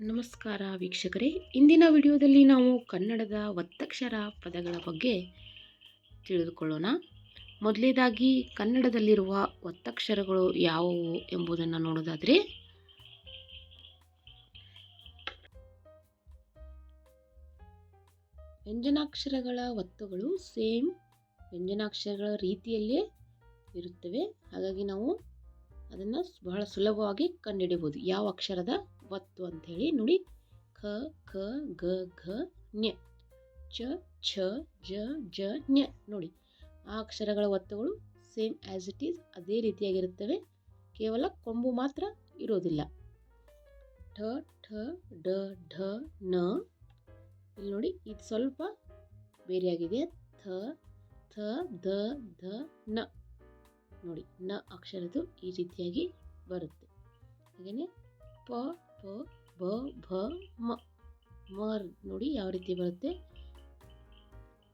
ನಮಸ್ಕಾರ ವೀಕ್ಷಕರೇ. ಇಂದಿನ ವಿಡಿಯೋದಲ್ಲಿ ನಾವು ಕನ್ನಡದ ಒತ್ತಕ್ಷರ ಪದಗಳ ಬಗ್ಗೆ ತಿಳಿದುಕೊಳ್ಳೋಣ. ಮೊದಲೇದಾಗಿ ಕನ್ನಡದಲ್ಲಿರುವ ಒತ್ತಕ್ಷರಗಳು ಯಾವುವು ಎಂಬುದನ್ನು ನೋಡೋದಾದರೆ, ವ್ಯಂಜನಾಕ್ಷರಗಳ ಒತ್ತುಗಳು ಸೇಮ್ ವ್ಯಂಜನಾಕ್ಷರಗಳ ರೀತಿಯಲ್ಲೇ ಇರುತ್ತವೆ. ಹಾಗಾಗಿ ನಾವು ಅದನ್ನು ಬಹಳ ಸುಲಭವಾಗಿ ಕಂಡುಹಿಡಿಯಬಹುದು. ಯಾವ ಅಕ್ಷರದ? ಒತ್ತು ಅಂಥೇಳಿ ನೋಡಿ. ಖ ಖ ಗ ಘ ಞ ಚ, ಛ, ಜ ಜ ಞ ನೋಡಿ. ಆ ಅಕ್ಷರಗಳ ಒತ್ತುಗಳು ಸೇಮ್ ಆ್ಯಸ್ ಇಟ್ ಈಸ್ ಅದೇ ರೀತಿಯಾಗಿರುತ್ತವೆ. ಕೇವಲ ಕೊಂಬು ಮಾತ್ರ ಇರೋದಿಲ್ಲ. ಠ ಠ, ಡ, ಢ ನ ಇಲ್ಲಿ ನೋಡಿ, ಇದು ಸ್ವಲ್ಪ ಬೇರೆಯಾಗಿದೆ. ಥ ಥ, ದ ಧ ನ. ನೋಡಿ, ನ ಅಕ್ಷರದ್ದು ಈ ರೀತಿಯಾಗಿ ಬರುತ್ತೆ. ಹಾಗೆಯೇ ಪ ಬ, ಭ, ಮ. ಮ ನೋಡಿ ಯಾವ ರೀತಿ ಬರುತ್ತೆ?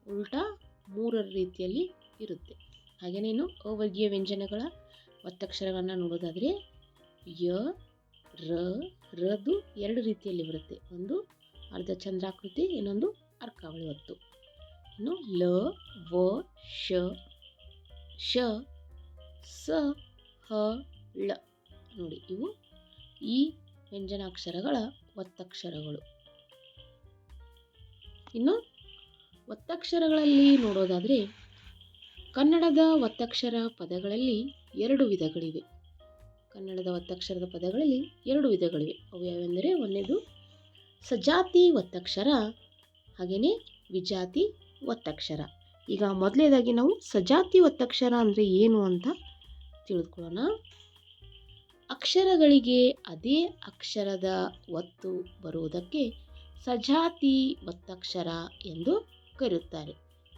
ಉಲ್ಟಾ ಮೂರರ ರೀತಿಯಲ್ಲಿ ಇರುತ್ತೆ. ಹಾಗೆಯೇ ಇನ್ನು ಅವರ್ಗೀಯ ವ್ಯಂಜನಗಳ ಒತ್ತಕ್ಷರಗಳನ್ನು ನೋಡೋದಾದರೆ, ಯ, ರ, ರದು ಎರಡು ರೀತಿಯಲ್ಲಿ ಬರುತ್ತೆ. ಒಂದು ಅರ್ಧ ಚಂದ್ರಾಕೃತಿ, ಇನ್ನೊಂದು ಅರ್ಕಾವಳಿ ಒತ್ತು ಇನ್ನು ಲ, ವ, ಶ ಶ, ಸ, ಹ, ಳ. ನೋಡಿ, ಇವು ಈ ವ್ಯಂಜನಾಕ್ಷರಗಳ ಒತ್ತಕ್ಷರಗಳು. ಇನ್ನು ಒತ್ತಕ್ಷರಗಳಲ್ಲಿ ನೋಡೋದಾದರೆ ಕನ್ನಡದ ಒತ್ತಕ್ಷರ ಪದಗಳಲ್ಲಿ ಎರಡು ವಿಧಗಳಿವೆ. ಕನ್ನಡದ ಒತ್ತಕ್ಷರದ ಪದಗಳಲ್ಲಿ ಎರಡು ವಿಧಗಳಿವೆ. ಅವು ಯಾವೆಂದರೆ ಒಂದೇದು ಸಜಾತಿ ಒತ್ತಕ್ಷರ ಹಾಗೆಯೇ ವಿಜಾತಿ ಒತ್ತಕ್ಷರ. ಈಗ ಮೊದಲನೇದಾಗಿ ನಾವು ಸಜಾತಿ ಒತ್ತಕ್ಷರ ಅಂದರೆ ಏನು ಅಂತ ತಿಳಿದುಕೊಳ್ಳೋಣ. ಅಕ್ಷರಗಳಿಗೆ ಅದೇ ಅಕ್ಷರದ ಒತ್ತು ಬರುವುದಕ್ಕೆ ಸಜಾತಿ ಒತ್ತಕ್ಷರ ಎಂದು ಕರೆಯುತ್ತಾರೆ.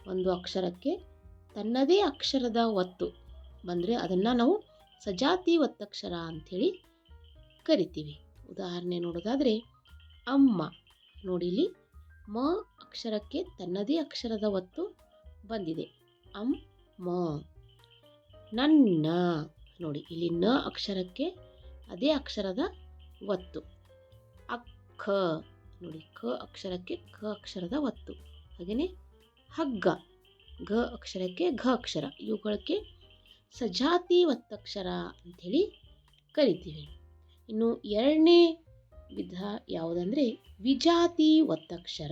ಒಂದು ಅಕ್ಷರಕ್ಕೆ ತನ್ನದೇ ಅಕ್ಷರದ ಒತ್ತು ಬಂದರೆ ಅದನ್ನು ನಾವು ಸಜಾತಿ ಒತ್ತಕ್ಷರ ಅಂಥೇಳಿ ಕರಿತೀವಿ. ಉದಾಹರಣೆ ನೋಡೋದಾದರೆ ಅಮ್ಮ ನೋಡಿಲಿ ಮ ಅಕ್ಷರಕ್ಕೆ ತನ್ನದೇ ಅಕ್ಷರದ ಒತ್ತು ಬಂದಿದೆ. ಅಮ್ ಮ ನನ್ನ, ನೋಡಿ ಇಲ್ಲಿ ನ ಅಕ್ಷರಕ್ಕೆ ಅದೇ ಅಕ್ಷರದ ಒತ್ತು. ಅಕ್ಕ ನೋಡಿ ಕ ಅಕ್ಷರಕ್ಕೆ ಕ ಅಕ್ಷರದ ಒತ್ತು. ಹಾಗೆಯೇ ಹಗ್ಗ. ಘ ಅಕ್ಷರಕ್ಕೆ ಘ ಅಕ್ಷರ. ಇವುಗಳಿಗೆ ಸಜಾತಿ ಒತ್ತಕ್ಷರ ಅಂಥೇಳಿ ಕರಿತೀವಿ. ಇನ್ನು ಎರಡನೇ ವಿಧ ಯಾವುದಂದರೆ ವಿಜಾತಿ ಒತ್ತಕ್ಷರ.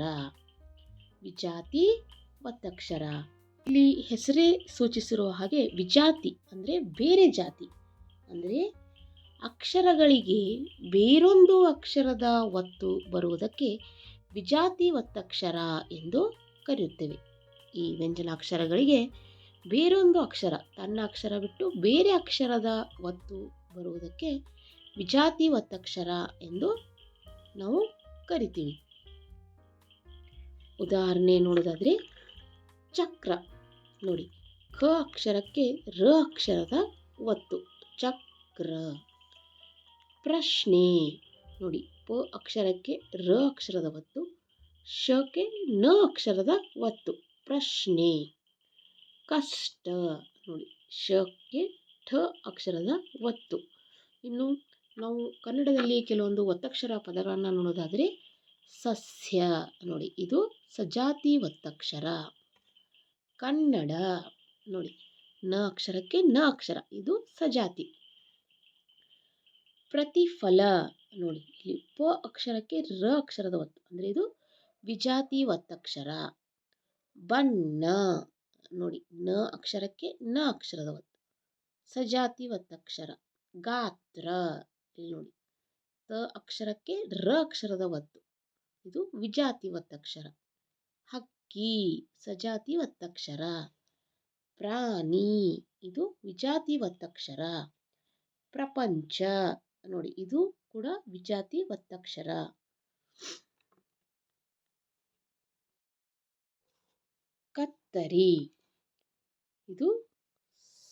ವಿಜಾತಿ ಒತ್ತಕ್ಷರ. ಇಲ್ಲಿ ಹೆಸರೇ ಸೂಚಿಸಿರುವ ಹಾಗೆ ವಿಜಾತಿ ಅಂದರೆ ಬೇರೆ ಜಾತಿ. ಅಂದರೆ ಅಕ್ಷರಗಳಿಗೆ ಬೇರೊಂದು ಅಕ್ಷರದ ಒತ್ತು ಬರುವುದಕ್ಕೆ ವಿಜಾತಿ ಒತ್ತಕ್ಷರ ಎಂದು ಕರೆಯುತ್ತೇವೆ. ಈ ವ್ಯಂಜನ ಅಕ್ಷರಗಳಿಗೆ ಬೇರೊಂದು ಅಕ್ಷರ, ತನ್ನ ಅಕ್ಷರ ಬಿಟ್ಟು ಬೇರೆ ಅಕ್ಷರದ ಒತ್ತು ಬರುವುದಕ್ಕೆ ವಿಜಾತಿ ಒತ್ತಕ್ಷರ ಎಂದು ನಾವು ಕರಿತೀವಿ. ಉದಾಹರಣೆ ನೋಡೋದಾದರೆ ಚಕ್ರ. ನೋಡಿ, ಕ ಅಕ್ಷರಕ್ಕೆ ರ ಅಕ್ಷರದ ಒತ್ತು. ಚಕ್ರ. ಪ್ರಶ್ನೆ. ನೋಡಿ, ಪ ಅಕ್ಷರಕ್ಕೆ ರ ಅಕ್ಷರದ ಒತ್ತು ಶಕ್ಕೆ ನ ಅಕ್ಷರದ ಒತ್ತು. ಪ್ರಶ್ನೆ. ಕಷ್ಟ. ನೋಡಿ ಶಕ್ಕೆ ಠ ಅಕ್ಷರದ ಒತ್ತು. ಇನ್ನು ನಾವು ಕನ್ನಡದಲ್ಲಿ ಕೆಲವೊಂದು ಒತ್ತಕ್ಷರ ಪದಗಳನ್ನು ನೋಡೋದಾದರೆ, ಸಸ್ಯ. ನೋಡಿ, ಇದು ಸಜಾತಿ ಒತ್ತಕ್ಷರ. ಕನ್ನಡ. ನೋಡಿ, ನ ಅಕ್ಷರಕ್ಕೆ ನ ಅಕ್ಷರ, ಇದು ಸಜಾತಿ. ಪ್ರತಿಫಲ ನೋಡಿ, ಇಲ್ಲಿ ಪ ಅಕ್ಷರಕ್ಕೆ ರ ಅಕ್ಷರದ ಒತ್ತು, ಅಂದರೆ ಇದು ವಿಜಾತಿ ಒತ್ತಕ್ಷರ ಬಣ್ಣ ನೋಡಿ, ನ ಅಕ್ಷರಕ್ಕೆ ನ ಅಕ್ಷರದ ಒತ್ತು. ಸಜಾತಿ ಒತ್ತಕ್ಷರ ಗಾತ್ರ, ಇಲ್ಲಿ ನೋಡಿ. ತ ಅಕ್ಷರಕ್ಕೆ ರ ಅಕ್ಷರದ ಒತ್ತು, ಇದು ವಿಜಾತಿ ಒತ್ತಕ್ಷರ ಹಕ್ಕಿ ಸಜಾತಿ ಒತ್ತಕ್ಷರ ಪ್ರಾಣಿ, ಇದು ವಿಜಾತಿ ಒತ್ತಕ್ಷರ ಪ್ರಪಂಚ ನೋಡಿ, ಇದು ಕೂಡ ವಿಜಾತಿ ಒತ್ತಕ್ಷರ ಕತ್ತರಿ. ಇದು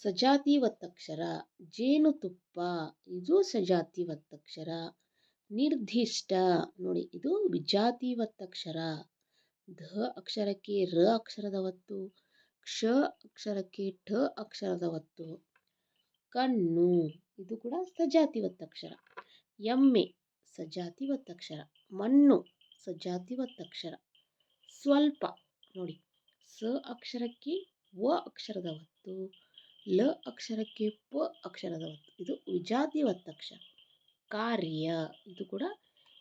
ಸಜಾತಿ ಒತ್ತಕ್ಷರ ಜೇನುತುಪ್ಪ ಇದು ಸಜಾತಿ ಒತ್ತಕ್ಷರ ನಿರ್ದಿಷ್ಟ ನೋಡಿ, ಇದು ವಿಜಾತಿ ಒತ್ತಕ್ಷರ ಧ ಅಕ್ಷರಕ್ಕೆ ರ ಅಕ್ಷರದ ಒತ್ತು, ಕ್ಷ ಅಕ್ಷರಕ್ಕೆ ಠ ಅಕ್ಷರದ ಒತ್ತು. ಕಣ್ಣು. ಇದು ಕೂಡ ಸಜಾತಿ ಒತ್ತಕ್ಷರ ಎಮ್ಮೆ ಸಜಾತಿ ಒತ್ತಕ್ಷರ ಮಣ್ಣು ಸಜಾತಿ ಒತ್ತಕ್ಷರ ಸ್ವಲ್ಪ, ನೋಡಿ, ಸ ಅಕ್ಷರಕ್ಕೆ ವ ಅಕ್ಷರದ ಒತ್ತು, ಲ ಅಕ್ಷರಕ್ಕೆ ಪ ಅಕ್ಷರದ ಒತ್ತು. ಇದು ವಿಜಾತಿ ಒತ್ತಕ್ಷರ ಕಾರ್ಯ, ಇದು ಕೂಡ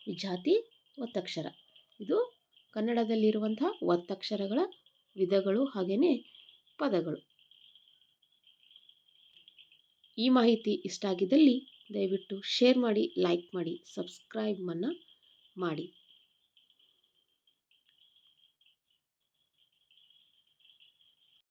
ವಿಜಾತಿ ಒತ್ತಕ್ಷರ ಇದು ಕನ್ನಡದಲ್ಲಿರುವಂತಹ ಒತ್ತಕ್ಷರಗಳ ವಿಧಗಳು ಹಾಗೆಯೇ ಪದಗಳು. ಈ ಮಾಹಿತಿ ಇಷ್ಟ ಆಗಿದ್ದಲ್ಲಿ ದಯವಿಟ್ಟು ಶೇರ್ ಮಾಡಿ ಲೈಕ್ ಮಾಡಿ ಸಬ್ಸ್ಕ್ರೈಬನ್ನು ಮಾಡಿ.